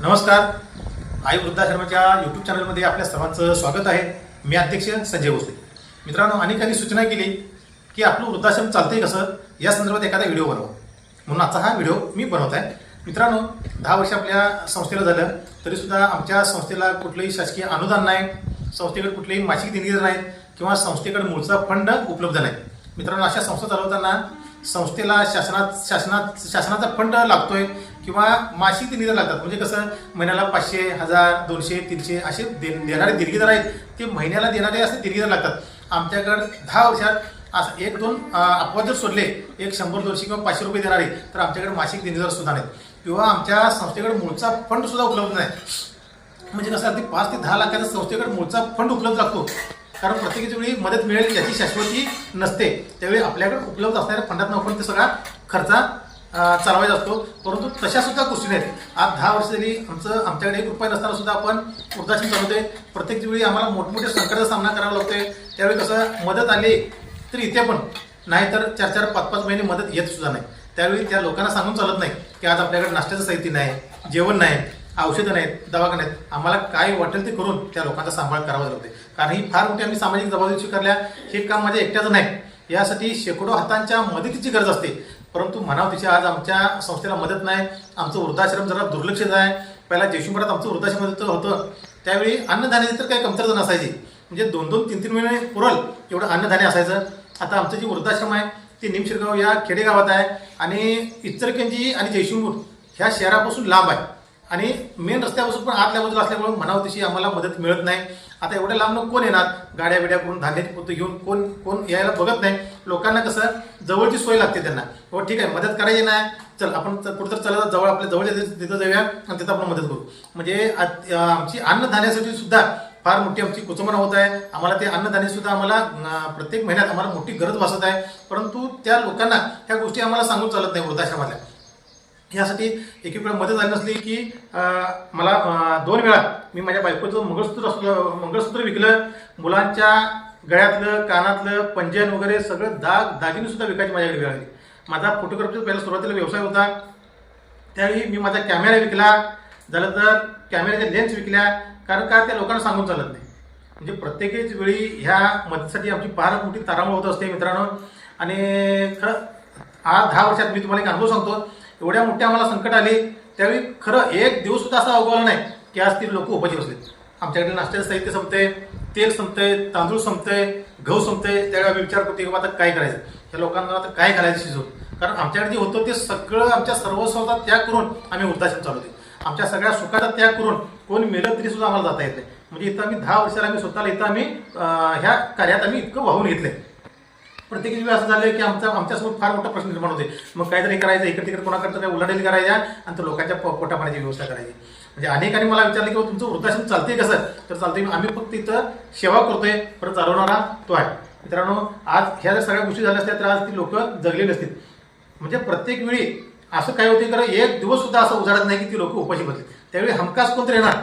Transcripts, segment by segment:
नमस्कार. आई वृद्धाश्रमाच्या यूट्यूब चॅनलमध्ये आपल्या सर्वांचं स्वागत आहे. मी अध्यक्ष संजय भोसले. मित्रांनो अनेकांनी सूचना केली की आपलं वृद्धाश्रम चालतंय कसं? या संदर्भात एखादा व्हिडिओ बनवा. म्हणून आजचा हा व्हिडिओ मी बनवत आहे. मित्रांनो दहा वर्ष आपल्या संस्थेला झालं तरीसुद्धा आमच्या संस्थेला कुठलंही शासकीय अनुदान नाही. संस्थेकडे कुठलेही मासिक देणगी नाही किंवा संस्थेकडे मूळचा फंड उपलब्ध नाही. मित्रांनो अशा संस्था चालवताना संस्थेला शासनात शासनात शासनाचा फंड लागतोय. किंवा मासिक निधी लागतात. म्हणजे कसं महिन्याला पाचशे हजार दोनशे तीनशे असे दे देणारे देणगीदार आहेत. ते महिन्याला देणारे असे देणगीदार लागतात. आमच्याकडं दहा वर्षात असं एक दोन अपवाद जर सोडले एक शंभर दोनशे किंवा पाचशे रुपये देणारे तर आमच्याकडे मासिक देणगीदार सुद्धा नाहीत. किंवा आमच्या संस्थेकडे मूळचा फंड सुद्धा उपलब्ध नाही. म्हणजे कसं अगदी पाच ते दहा लाखाच्या संस्थेकडे मूळचा फंड उपलब्ध लागतो. कारण प्रत्येकाच्या वेळी मदत मिळेल याची शाश्वती नसते. त्यावेळी आपल्याकडे उपलब्ध असणाऱ्या फंडात आपण ते सगळा खर्चा चालवायचा असतो. परंतु तशा सुद्धा गोष्टी नाहीत. आज दहा वर्ष जरी आमचं आमच्याकडे एक रुपये नसताना सुद्धा आपण वृद्धाश्रम चालवते प्रत्येक वेळी आम्हाला मोठमोठ्या संकटाचा सामना करावा लागतोय. त्यावेळी कसं मदत आली तर इथे पण. नाहीतर चार चार पाच पाच महिने मदत येत सुद्धा नाही. त्यावेळी त्या लोकांना सांगून चालत नाही की आज आपल्याकडे नाश्त्याचं साहित्य नाही जेवण नाही औषधं नाहीत दवाखाने आहेत आम्हाला काय वाटेल ते करून त्या लोकांचा सांभाळ करावा लागते कारण ही फार मोठी आम्ही सामाजिक जबाबदारी स्वीकारल्या हे काम माझ्या एकट्याचं नाही. यासाठी शेकडो हातांच्या मदतीची गरज असते. परंतु म्हणाव तिची आज आमच्या संस्थेला मदत नाही. आमचं वृद्धाश्रम जरा दुर्लक्षित आहे. पहिला जयशंभरात आमचं वृद्धाश्रम होतं- होतं. त्यावेळी अन्नधान्याची तर काही कमतरता नसायची. म्हणजे दोन दोन तीन तीन महिने पुरल एवढं अन्नधान्य असायचं. आता आमचं जे वृद्धाश्रम आहे ते निमशिरगाव या खेडेगावात आहे. आणि इचरकंजी आणि जयशिंगूर ह्या शहरापासून लांब आहे. आणि मेन रस्त्यापासून पण आतल्या बाजूला असल्यामुळे म्हणावं तशी आम्हाला मदत मिळत नाही. आता एवढ्या लांबनं कोण येणार? गाड्या बिड्या करून धान्याची पोतं घेऊन कोण कोण यायला बघत नाही. लोकांना कसं जवळची सोय लागते त्यांना. हो ठीक आहे मदत करायची नाही. चल आपण च- कुठं चला जवळ आपल्या जवळच्या तिथं जाऊया आणि तिथं आपण मदत करू. म्हणजे आमची अन्नधान्यासाठी सुद्धा फार मोठी आमची कुचंबना होत आहे. आम्हाला ते अन्नधान्य सुद्धा आम्हाला प्रत्येक महिन्यात आम्हाला मोठी गरज भासत आहे. परंतु त्या लोकांना ह्या गोष्टी आम्हाला सांगून चालत नाही वृद्धाश्रमातल्या. यासाठी एक वेळा मदत झाली नसली की मला दोन वेळा मी माझ्या बायकोचं मंगळसूत्र असलं मंगळसूत्र विकलं. मुलांच्या गळ्यातलं कानातलं पंजन वगैरे सगळं दाग दागिने सुद्धा विकायची माझ्याकडे वेळ आली. माझा फोटोग्राफीचा पहिला सुरुवातीला व्यवसाय होता. त्यावेळी मी माझा कॅमेरा विकला. झालं तर कॅमेऱ्याच्या लेन्स विकल्या. कारण का? त्या लोकांना सांगून चालत नाही. म्हणजे प्रत्येकच वेळी ह्या मदतीसाठी आमची फार मोठी तारांबळ होत असते मित्रांनो. आणि खरं आज दहा वर्षात मी तुम्हाला एक अनुभव सांगतो. एवढ्या मोठ्या आम्हाला संकट आले त्यावेळी खरं एक दिवस सुद्धा असा अवघडला नाही की आज ती लोक उपाशी बसलेत. आमच्याकडे नाश्त्याचं साहित्य संपतंय तेल संपतंय तांदूळ संपतंय गहू संपतंय त्यावेळी आम्ही विचार करतो की आता काय करायचं? त्या लोकांना आता काय घालायचं शिजवून? कारण आमच्याकडे जे होतं ते सगळं आमच्या सर्वस्वाचा त्याग करून आम्ही वृद्धाश्रम चालवते आमच्या सगळ्या सुखाचा त्याग करून कोण मेलं तरी सुद्धा आम्हाला जाता येत नाही. म्हणजे इथं आम्ही दहा वर्षाला आम्ही स्वतःला इथं आम्ही ह्या कार्यात आम्ही इतकं वाहून घेतलंय. प्रत्येक वेळी असं झालं की आमचा आमच्यासमोर फार मोठा प्रश्न निर्माण होते मग काहीतरी करायचं इकडे तिकडे कोणाकडे काय उलाढाली करायच्या आणि तर लोकांच्या पोटापाण्याची व्यवस्था करायची. म्हणजे अनेकांनी मला विचारलं की तुमचं वृद्धाश्रम चालते कसं? तर चालते आम्ही फक्त इथं सेवा करतोय. परत चालवणारा तो आहे. मित्रांनो आज ह्या जर सगळ्या गोष्टी झाल्या असत्या तर आज ती लोक जगलेली असतील. म्हणजे प्रत्येक वेळी असं काय होते कारण एक दिवस सुद्धा असं उजाडत नाही की ती लोक उपाशी बसली त्यावेळी हमखास कोणतरी येणार?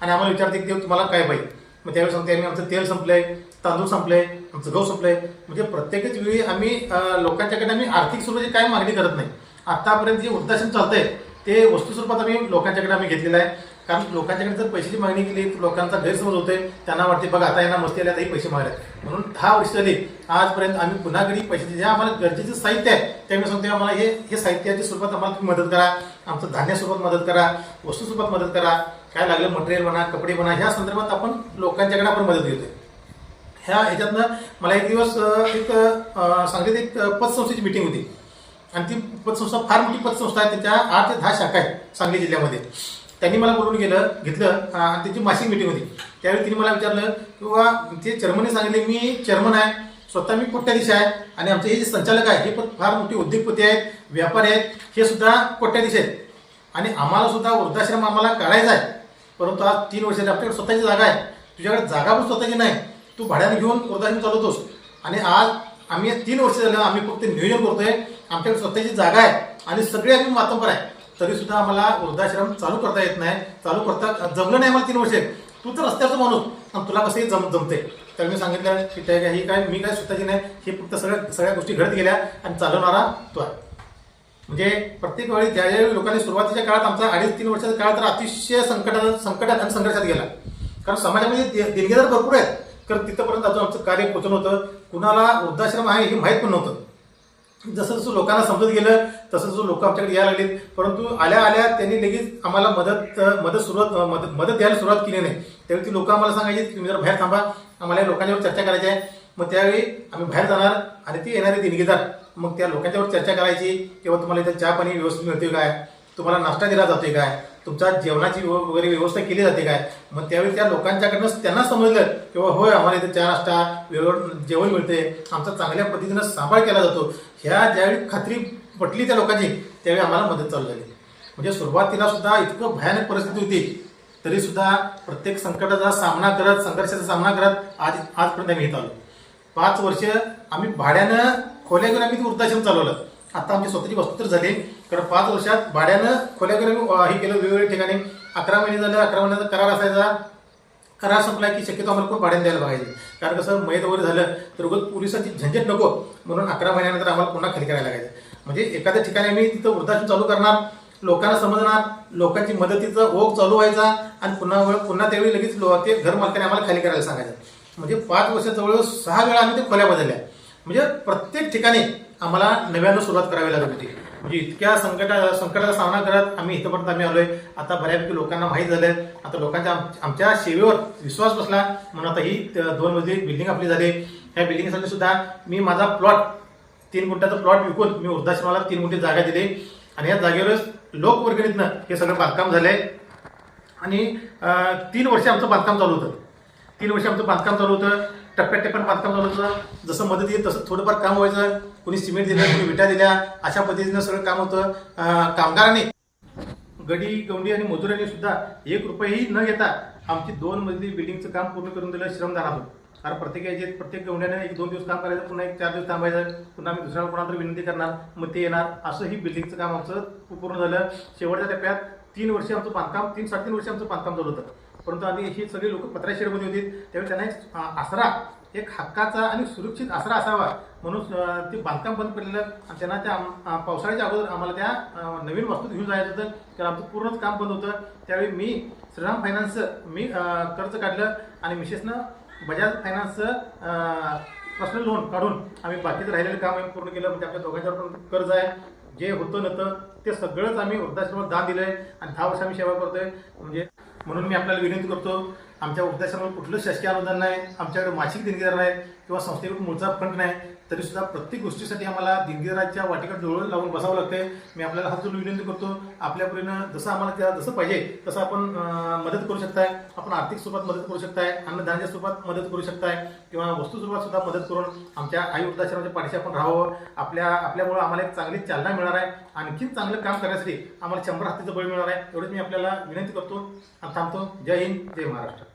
आणि आम्हाला विचारते की तुम्हाला काय पाहिजे? मग त्यावेळी सांगते आम्ही आमचं तेल संपलंय. तांदूळ संपले आमचं गहू संपले. म्हणजे प्रत्येकच वेळी आम्ही लोकांच्याकडे आम्ही आर्थिक स्वरूपाची काय मागणी करत नाही. आतापर्यंत जे वृद्धाश्रम चालतंय ते वस्तू स्वरूपात आम्ही लोकांच्याकडे आम्ही घेतलेलं आहे. कारण लोकांच्याकडे जर पैशाची मागणी केली तर लोकांचा गैरसमज होते त्यांना वाटते बघा आता यांना मस्ती आल्या पैसे मागल्यात म्हणून दहा वर्ष झाली आजपर्यंत आम्ही पुन्हा घडी पैशाचे जे आम्हाला गरजेचे साहित्य आहे ते मी सांगतो आम्हाला हे हे साहित्याच्या स्वरूपात आम्हाला तुम्ही मदत करा. आमचं धान्य स्वरूपात मदत करा. वस्तू स्वरूपात मदत करा. काय लागलं मटेरियल म्हणा कपडे म्हणा ह्या संदर्भात आपण लोकांच्याकडे आपण मदत घेतोय. ह्या ह्याच्यातनं मला एक दिवस एक सांगलीत एक पतसंस्थेची मिटिंग होती. आणि ती पतसंस्था फार मोठी पतसंस्था आहे. त्याच्या आठ ते दहा शाखा आहेत सांगली जिल्ह्यामध्ये. त्यांनी मला बोलून गेलं घेतलं आणि त्याची मासिक मिटिंग होती. त्यावेळी तिने मला विचारलं किंवा ते चेअरमनने सांगितले मी चेअरमन आहे. स्वतः मी कोट्याधीश आहे. आणि आमचे हे जे संचालक आहे हे पण फार मोठे उद्योगपती आहेत व्यापारी आहेत हे सुद्धा कोट्याधीश आहेत. आणि आम्हाला सुद्धा वृद्धाश्रम आम्हाला काढायचा आहे. परंतु आज तीन वर्ष आपल्याकडे स्वतःची जागा आहे. तुझ्याकडे जागा पण स्वतःची नाही. तू भाड्याने घेऊन वृद्धाश्रम चालवतोस. आणि आज आम्ही तीन वर्ष झालं आम्ही फक्त नियोजन करतोय. आमच्याकडे स्वतःची जागा आहे आणि सगळे आम्ही मातंबर आहे. तरी सुद्धा आम्हाला वृद्धाश्रम चालू करता येत नाही. चालू करता जमलं नाही मला तीन वर्ष. तू तर रस्त्याचा माणूस. आणि तुला कसंही जम जमते तर मी सांगितलं की त्या ही काय मी काय स्वतःची नाही. हे फक्त सगळ्या सगळ्या गोष्टी घडत गेल्या आणि चालवणारा तो आहे. म्हणजे प्रत्येक वेळी ज्या ज्यावेळी लोकांनी सुरुवातीच्या काळात आमचा अडीच तीन वर्षाचा काळ तर अतिशय संकटात संकटात आणि संघर्षात गेला. कारण समाजामध्ये देणगेदार भरपूर आहेत. कारण तिथंपर्यंत अजून आमचं कार्य पोचलं होतं. कुणाला वृद्धाश्रम आहे हे माहीत पण नव्हतं. जसं जसं लोकांना समजत गेलं तसं जसं लोक आमच्याकडे यायला लागलीत. परंतु आल्या आल्या त्यांनी लगेच आम्हाला मदत मदत सुरुवात मदत मदत द्यायला सुरुवात केली नाही. त्यावेळी ती लोक आम्हाला सांगायची तुम्ही जर बाहेर थांबा. आम्हाला या लोकांच्यावर चर्चा करायची आहे. मग त्यावेळी आम्ही बाहेर जाणार आणि ती येणारे देणगीदार. मग त्या लोकांच्यावर चर्चा करायची किंवा तुम्हाला इथं चहा पाणी व्यवस्थित मिळते काय? तुम्हाला नाश्ता दिला जातोय काय? तुमच्या जेवणाची वगैरे व्यवस्था केली जाते काय? मग त्यावेळी त्या लोकांच्याकडनं त्यांना समजलं किंवा होय आम्हाला इथे चहा नाश्ता वेळेवर जेवण मिळते. आमचा चांगल्या पद्धतीनं सांभाळ केला जातो. ह्या ज्यावेळी खात्री पटली त्या लोकांची त्यावेळी आम्हाला मदत चालू झाली. म्हणजे सुरुवातीला सुद्धा इतकं भयानक परिस्थिती होती. तरी सुद्धा प्रत्येक संकटाचा सामना करत संघर्षाचा सामना करत आज आजपर्यंत आम्ही आलो. पाच वर्ष आम्ही भाड्यानं खोल्या घेऊन आम्ही ते वृद्धाश्रम चालवलं. आता आमची स्वतःची वस्तू तर झाली. कारण पाच वर्षात भाड्यानं खोल्या हे केलं वेगवेगळ्या ठिकाणी. अकरा महिने झालं अकरा महिन्याचा करार असायचा. करार संपला की शक्यतो आम्हाला कोण भाड्याने द्यायला पाहिजे कारण कसं मयत वगैरे झालं तर उगत पोलिसांची झंझट नको. म्हणून अकरा महिन्यानंतर आम्हाला पुन्हा खाली करायला लागायचं. म्हणजे एखाद्या ठिकाणी आम्ही तिथं वृद्धाश्रम चालू करणार लोकांना समजणार लोकांची मदतीचा ओघ चालू व्हायचा आणि पुन्हा वेळ पुन्हा त्यावेळी लगेच लो- ते घर मालकाने आम्हाला खाली करायला सांगायचं. म्हणजे पाच वर्ष जवळजवळ सहा वेळा आम्ही ते खोल्या बदलल्या. म्हणजे प्रत्येक ठिकाणी आम्हाला नव्यानं सुरुवात करावी लागत होती. म्हणजे इतक्या संकटा संकटाचा सामना करत आम्ही इथंपर्यंत आम्ही आलोय. आता बऱ्यापैकी लोकांना माहीत झालंय. आता लोकांच्या आमच्या सेवेवर विश्वास बसला. म्हणून आता ही दोन मजली बिल्डिंग आपली झाली. ह्या बिल्डिंगसाठी सुद्धा मी माझा प्लॉट तीन गुंठ्याचा प्लॉट विकून मी वृद्धाश्रमाला तीन गुंठे जागा दिली. आणि या जागेवरच लोकवर्गणीतनं हे सगळं बांधकाम झालंय. आणि तीन वर्ष आमचं बांधकाम चालू होतं. तीन वर्ष आमचं बांधकाम चालू होतं. टप्प्यात बांधकाम चालू होतं जसं मदत येईल तसं थोडंफार काम व्हायचं. कुणी सिमेंट दिलं कुणी विटा दिल्या अशा पद्धतीनं सगळं काम होतं. कामगारांनी. गडी गवंडी आणि मजुरांनी सुद्धा एक रुपयेही न घेता आमची दोन मजली बिल्डिंगचं काम पूर्ण करून दिलं श्रमदानातून. कारण प्रत्येक याचे प्रत्येक गवंड्याने एक दोन दिवस काम करायचं पुन्हा एक चार दिवस थांबायचं पुन्हा आम्ही दुसऱ्याला कोणाला विनंती करणार मग ते येणार. असं ही बिल्डिंगचं काम आमचं पूर्ण झालं. शेवटच्या टप्प्यात तीन वर्ष आमचं बांधकाम तीन साडेतीन वर्ष आमचं बांधकाम चालू होतं. परंतु आधी ही सगळी लोक पत्राशेरमध्ये होती. त्यावेळी त्यांना एक आसरा एक हक्काचा आणि सुरक्षित आसरा असावा. म्हणून ते बांधकाम बंद पडलेलं आणि त्यांना त्या पावसाळ्याच्या अगोदर आम्हाला त्या नवीन वस्तू घेऊन जायचं होतं. कारण आमचं पूर्णच काम बंद होतं. त्यावेळी मी श्रीराम फायनान्स मी कर्ज काढलं आणि मिसेसनं बजाज फायनान्सचं पर्सनल लोन काढून आम्ही बाकीचं राहिलेलं काम आम्ही पूर्ण केलं. म्हणजे आपल्या दोघांच्यावर पण कर्ज आहे. जे होतं नव्हतं ते सगळंच आम्ही वृद्धाश्रमात दान आहे आणि दहा वर्ष आम्ही सेवा करतोय. म्हणजे म्हणून मी आपल्याला विनंती करतो आमच्या वृद्धाश्रमात कुठलं शासकीय अनुदान नाही आमच्याकडे मासिक देणगीदार नाही किंवा संस्थेकडून मूळचा फंड नाही तरी सुद्धा प्रत्येक गोष्टीसाठी आम्हाला देणगीदाराच्या वाटिकात डोळं लावून बसावं लागतंय. मी आपल्याला हात जोडून विनंती करतो आपल्या परीनं जसं आम्हाला त्या जसं पाहिजे तसं आपण मदत करू शकताय. आपण आर्थिक स्वरूपात मदत करू शकताय अन्नधान्य स्वरूपात मदत करू शकताय किंवा वस्तू स्वरूपात सुद्धा मदत करून आमच्या आई वृद्धाश्रमाच्या पाठीशी आपण राहावं. आपल्या आपल्यामुळे आम्हाला एक चांगली चालना मिळणार आहे. आणखीन चांगलं काम करण्यासाठी आम्हाला शंभर हातीचं बळ मिळणार आहे. एवढंच मी आपल्याला विनंती करतो. आणि थांबतो. जय हिंद जय महाराष्ट्र.